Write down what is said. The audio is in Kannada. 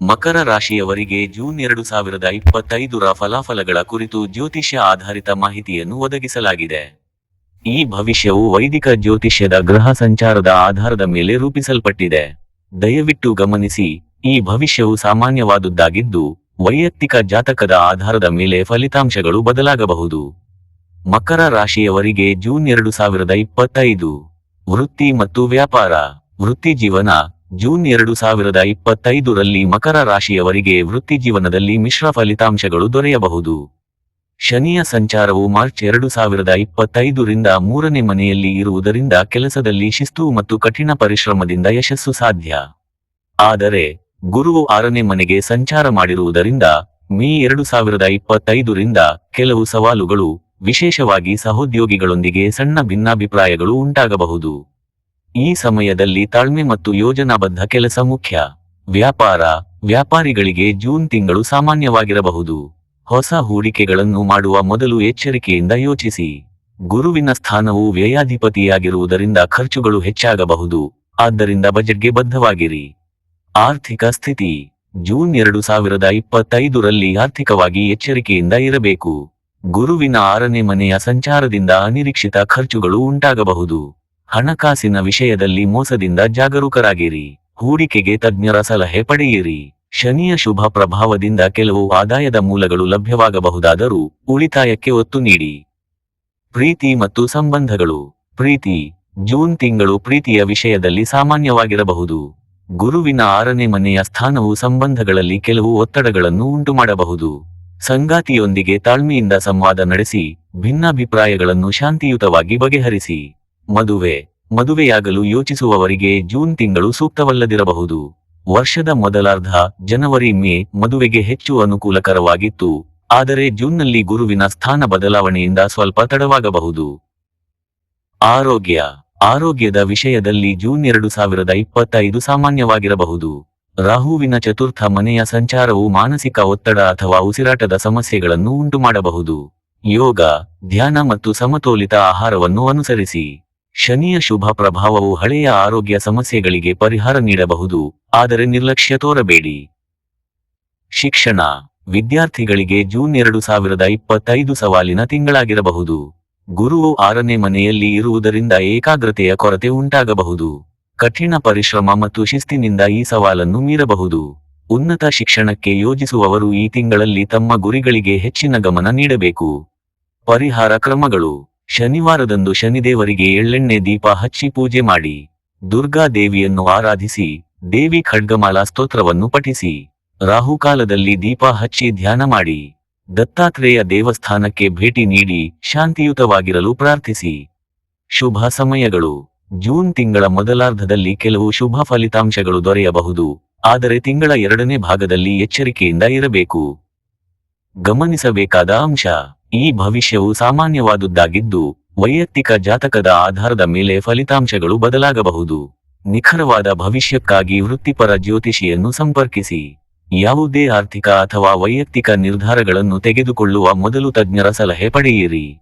ಮಕರ ರಾಶಿಯವರಿಗೆ ಜೂನ್ ಎರಡು ಸಾವಿರದ ಇಪ್ಪತ್ತೈದರ ಫಲಾಫಲಗಳ ಕುರಿತು ಜ್ಯೋತಿಷ್ಯ ಆಧಾರಿತ ಮಾಹಿತಿಯನ್ನು ಒದಗಿಸಲಾಗಿದೆ. ಈ ಭವಿಷ್ಯವು ವೈದಿಕ ಜ್ಯೋತಿಷ್ಯದ ಗ್ರಹ ಸಂಚಾರದ ಆಧಾರದ ಮೇಲೆ ರೂಪಿಸಲ್ಪಟ್ಟಿದೆ. ದಯವಿಟ್ಟು ಗಮನಿಸಿ, ಈ ಭವಿಷ್ಯವು ಸಾಮಾನ್ಯವಾದುದ್ದಾಗಿದ್ದು, ವೈಯಕ್ತಿಕ ಜಾತಕದ ಆಧಾರದ ಮೇಲೆ ಫಲಿತಾಂಶಗಳು ಬದಲಾಗಬಹುದು. ಮಕರ ರಾಶಿಯವರಿಗೆ ಜೂನ್ ಎರಡು ಸಾವಿರದ ಇಪ್ಪತ್ತೈದು, ವೃತ್ತಿ ಮತ್ತು ವ್ಯಾಪಾರ, ವೃತ್ತಿ ಜೀವನ ಜೂನ್ ಎರಡು ಸಾವಿರದ ಇಪ್ಪತ್ತೈದರಲ್ಲಿ ಮಕರ ರಾಶಿಯವರಿಗೆ ವೃತ್ತಿ ಜೀವನದಲ್ಲಿ ಮಿಶ್ರ ಫಲಿತಾಂಶಗಳು ದೊರೆಯಬಹುದು. ಶನಿಯ ಸಂಚಾರವು ಮಾರ್ಚ್ ಎರಡು ಸಾವಿರದ ಇಪ್ಪತ್ತೈದರಿಂದ ಮೂರನೇ ಮನೆಯಲ್ಲಿ ಇರುವುದರಿಂದ ಕೆಲಸದಲ್ಲಿ ಶಿಸ್ತು ಮತ್ತು ಕಠಿಣ ಪರಿಶ್ರಮದಿಂದ ಯಶಸ್ಸು ಸಾಧ್ಯ. ಆದರೆ ಗುರು ಆರನೇ ಮನೆಗೆ ಸಂಚಾರ ಮಾಡಿರುವುದರಿಂದ ಮೇ ಎರಡು ಸಾವಿರದ ಇಪ್ಪತ್ತೈದರಿಂದ ಕೆಲವು ಸವಾಲುಗಳು, ವಿಶೇಷವಾಗಿ ಸಹೋದ್ಯೋಗಿಗಳೊಂದಿಗೆ ಸಣ್ಣ ಭಿನ್ನಾಭಿಪ್ರಾಯಗಳು ಉಂಟಾಗಬಹುದು. ಈ ಸಮಯದಲ್ಲಿ ತಾಳ್ಮೆ ಮತ್ತು ಯೋಜನಾಬದ್ಧ ಕೆಲಸ ಮುಖ್ಯ. ವ್ಯಾಪಾರ, ವ್ಯಾಪಾರಿಗಳಿಗೆ ಜೂನ್ ತಿಂಗಳು ಸಾಮಾನ್ಯವಾಗಿರಬಹುದು. ಹೊಸ ಹೂಡಿಕೆಗಳನ್ನು ಮಾಡುವ ಮೊದಲು ಎಚ್ಚರಿಕೆಯಿಂದ ಯೋಚಿಸಿ. ಗುರುವಿನ ಸ್ಥಾನವು ವ್ಯಯಾಧಿಪತಿಯಾಗಿರುವುದರಿಂದ ಖರ್ಚುಗಳು ಹೆಚ್ಚಾಗಬಹುದು. ಆದ್ದರಿಂದ ಬಜೆಟ್ಗೆ ಬದ್ಧವಾಗಿರಿ. ಆರ್ಥಿಕ ಸ್ಥಿತಿ. ಜೂನ್ ಎರಡು ಸಾವಿರದ ಇಪ್ಪತ್ತೈದರಲ್ಲಿ ಆರ್ಥಿಕವಾಗಿ ಎಚ್ಚರಿಕೆಯಿಂದ ಇರಬೇಕು. ಗುರುವಿನ ಆರನೇ ಮನೆಯ ಸಂಚಾರದಿಂದ ಅನಿರೀಕ್ಷಿತ ಖರ್ಚುಗಳು ಉಂಟಾಗಬಹುದು. ಹಣಕಾಸಿನ ವಿಷಯದಲ್ಲಿ ಮೋಸದಿಂದ ಜಾಗರೂಕರಾಗಿರಿ. ಹೂಡಿಕೆಗೆ ತಜ್ಞರ ಸಲಹೆ ಪಡೆಯಿರಿ. ಶನಿಯ ಶುಭ ಪ್ರಭಾವದಿಂದ ಕೆಲವು ಆದಾಯದ ಮೂಲಗಳು ಲಭ್ಯವಾಗಬಹುದಾದರೂ ಉಳಿತಾಯಕ್ಕೆ ಒತ್ತು ನೀಡಿ. ಪ್ರೀತಿ ಮತ್ತು ಸಂಬಂಧಗಳು. ಪ್ರೀತಿ, ಜೂನ್ ತಿಂಗಳು ಪ್ರೀತಿಯ ವಿಷಯದಲ್ಲಿ ಸಾಮಾನ್ಯವಾಗಿರಬಹುದು. ಗುರುವಿನ ಆರನೇ ಮನೆಯ ಸ್ಥಾನವು ಸಂಬಂಧಗಳಲ್ಲಿ ಕೆಲವು ಒತ್ತಡಗಳನ್ನು ಉಂಟುಮಾಡಬಹುದು. ಸಂಗಾತಿಯೊಂದಿಗೆ ತಾಳ್ಮೆಯಿಂದ ಸಂವಾದ ನಡೆಸಿ, ಭಿನ್ನಾಭಿಪ್ರಾಯಗಳನ್ನು ಶಾಂತಿಯುತವಾಗಿ ಬಗೆಹರಿಸಿ. ಮದುವೆ. ಮದುವೆಯಾಗಲು ಯೋಚಿಸುವವರಿಗೆ ಜೂನ್ ತಿಂಗಳು ಸೂಕ್ತವಲ್ಲದಿರಬಹುದು. ವರ್ಷದ ಮೊದಲಾರ್ಧ ಜನವರಿ ಮೇ ಮದುವೆಗೆ ಹೆಚ್ಚು ಅನುಕೂಲಕರವಾಗಿತ್ತು. ಆದರೆ ಜೂನ್ನಲ್ಲಿ ಗುರುವಿನ ಸ್ಥಾನ ಬದಲಾವಣೆಯಿಂದ ಸ್ವಲ್ಪ ತಡವಾಗಬಹುದು. ಆರೋಗ್ಯ. ಆರೋಗ್ಯದ ವಿಷಯದಲ್ಲಿ ಜೂನ್ ಎರಡು ಸಾವಿರದ ಇಪ್ಪತ್ತೈದು ಸಾಮಾನ್ಯವಾಗಿರಬಹುದು. ರಾಹುವಿನ ಚತುರ್ಥ ಮನೆಯ ಸಂಚಾರವು ಮಾನಸಿಕ ಒತ್ತಡ ಅಥವಾ ಉಸಿರಾಟದ ಸಮಸ್ಯೆಗಳನ್ನು ಉಂಟುಮಾಡಬಹುದು. ಯೋಗ, ಧ್ಯಾನ ಮತ್ತು ಸಮತೋಲಿತ ಆಹಾರವನ್ನು ಅನುಸರಿಸಿ. ಶನಿಯ ಶುಭ ಪ್ರಭಾವವು ಹಳೆಯ ಆರೋಗ್ಯ ಸಮಸ್ಯೆಗಳಿಗೆ ಪರಿಹಾರ ನೀಡಬಹುದು, ಆದರೆ ನಿರ್ಲಕ್ಷ್ಯ ತೋರಬೇಡಿ. ಶಿಕ್ಷಣ, ವಿದ್ಯಾರ್ಥಿಗಳಿಗೆ ಜೂನ್ ಎರಡು ಸಾವಿರದ ಇಪ್ಪತ್ತೈದು ಸವಾಲಿನ ತಿಂಗಳಾಗಿರಬಹುದು. ಗುರುವು ಆರನೇ ಮನೆಯಲ್ಲಿ ಇರುವುದರಿಂದ ಏಕಾಗ್ರತೆಯ ಕೊರತೆ ಉಂಟಾಗಬಹುದು. ಕಠಿಣ ಪರಿಶ್ರಮ ಮತ್ತು ಶಿಸ್ತಿನಿಂದ ಈ ಸವಾಲನ್ನು ಮೀರಬಹುದು. ಉನ್ನತ ಶಿಕ್ಷಣಕ್ಕೆ ಯೋಜಿಸುವವರು ಈ ತಿಂಗಳಲ್ಲಿ ತಮ್ಮ ಗುರಿಗಳಿಗೆ ಹೆಚ್ಚಿನ ಗಮನ ನೀಡಬೇಕು. ಪರಿಹಾರ ಕ್ರಮಗಳು. ಶನಿವಾರದಂದು ಶನಿದೇವರಿಗೆ ಎಳ್ಳೆಣ್ಣೆ ದೀಪ ಹಚ್ಚಿ ಪೂಜೆ ಮಾಡಿ. ದುರ್ಗಾ ದೇವಿಯನ್ನು ಆರಾಧಿಸಿ, ದೇವಿ ಖಡ್ಗಮಾಲಾ ಸ್ತೋತ್ರವನ್ನು ಪಠಿಸಿ. ರಾಹುಕಾಲದಲ್ಲಿ ದೀಪ ಹಚ್ಚಿ ಧ್ಯಾನ ಮಾಡಿ. ದತ್ತಾತ್ರೇಯ ದೇವಸ್ಥಾನಕ್ಕೆ ಭೇಟಿ ನೀಡಿ ಶಾಂತಿಯುತವಾಗಿರಲು ಪ್ರಾರ್ಥಿಸಿ. ಶುಭ ಸಮಯಗಳು. ಜೂನ್ ತಿಂಗಳ ಮೊದಲಾರ್ಧದಲ್ಲಿ ಕೆಲವು ಶುಭ ಫಲಿತಾಂಶಗಳು ದೊರೆಯಬಹುದು, ಆದರೆ ತಿಂಗಳ ಎರಡನೇ ಭಾಗದಲ್ಲಿ ಎಚ್ಚರಿಕೆಯಿಂದ ಇರಬೇಕು. ಗಮನಿಸಬೇಕಾದ ಅಂಶ. ಈ ಭವಿಷ್ಯವು ಸಾಮಾನ್ಯವಾದುದ್ದಾಗಿದ್ದು, ವೈಯಕ್ತಿಕ ಜಾತಕದ ಆಧಾರದ ಮೇಲೆ ಫಲಿತಾಂಶಗಳು ಬದಲಾಗಬಹುದು. ನಿಖರವಾದ ಭವಿಷ್ಯಕ್ಕಾಗಿ ವೃತ್ತಿಪರ ಜ್ಯೋತಿಷಿಯನ್ನು ಸಂಪರ್ಕಿಸಿ. ಯಾವುದೇ ಆರ್ಥಿಕ ಅಥವಾ ವೈಯಕ್ತಿಕ ನಿರ್ಧಾರಗಳನ್ನು ತೆಗೆದುಕೊಳ್ಳುವ ಮೊದಲು ತಜ್ಞರ ಸಲಹೆ ಪಡೆಯಿರಿ.